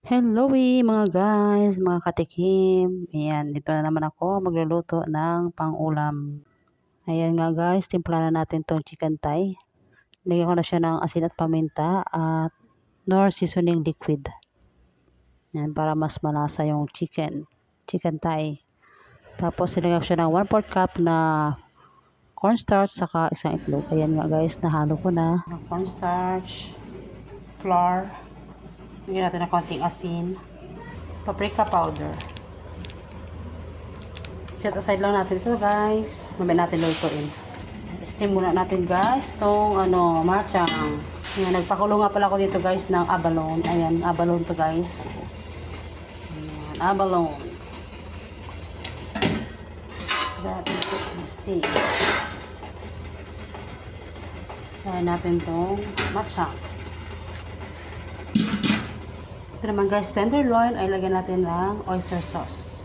Hello mga guys, mga katikim. Ayan, dito na naman ako magluluto ng pang-ulam. Ayan nga guys, timpla na natin tong chicken thigh. Lagyan ko na siya ng asin at paminta at nor seasoning liquid. Ayan, para mas malasa yung chicken, chicken thigh. Tapos silagyan ko siya ng 1 4 cup na cornstarch saka isang itlog. Ayan nga guys, nahalo ko na. Cornstarch, flour, Lagyan natin ng konting asin. Paprika powder. Set aside lang natin ito guys. Mamaya natin lutuin. Steam muna natin guys tong ano, machang. Ayan, nagpakulo nga pala ako dito guys ng abalone. Ayan, abalone to guys. Ayan, abalone. Lagyan natin ito steam. Ayan natin tong machang. Ito naman guys, tenderloin ay lagyan natin ng oyster sauce.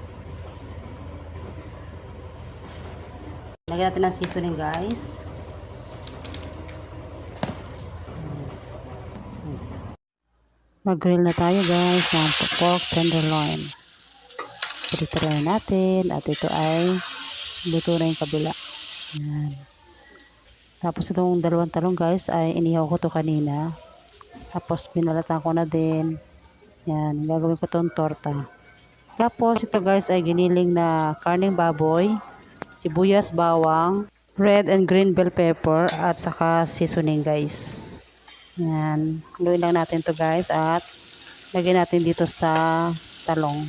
Lagyan natin ng seasoning guys. Mag-grill na tayo guys ng pork tenderloin. Prituloy natin at ito ay luto na yung kabila. Yan. Tapos itong dalawang talong guys ay inihaw ko to kanina. Tapos binalatan ko na din. Yan, gagawin ko tong torta. Tapos ito guys ay giniling na karning baboy, sibuyas, bawang, red and green bell pepper at saka seasoning guys. Yan, haluin lang natin to guys at lagyan natin dito sa talong.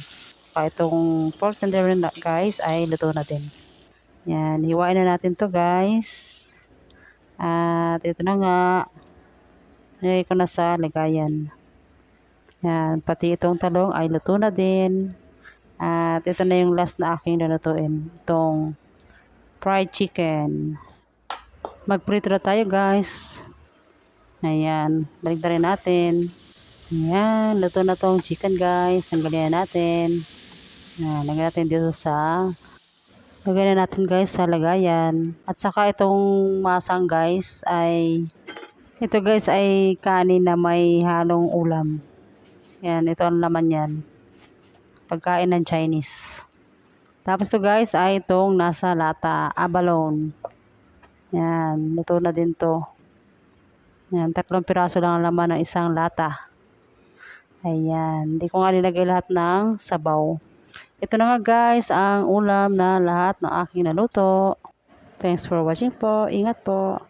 Pa itong pork tenderloin guys ay luto na din. Yan, hiwain na natin to guys. At ito na nga, nilagay ko na sa lagayan. Yan, pati itong talong ay luto na din. At ito na yung last na aking lulutuin. Itong fried chicken. Magprito na tayo guys. Ayan, balik na rin natin. Ayan, luto na tong chicken guys. Tanggalin na natin. Ayan, lagyan natin dito sa lagyan na natin guys sa lagayan. At saka itong masang guys ay ito guys ay kanin na may halong ulam. Yan, ito ang laman yan. Pagkain ng Chinese. Tapos to guys ay itong nasa lata, abalone. Yan, luto na din to. Yan, tatlong piraso lang ang laman ng isang lata. Ayan, hindi ko nga nilagay lahat ng sabaw. Ito na nga guys, ang ulam na lahat ng aking naluto. Thanks for watching po. Ingat po.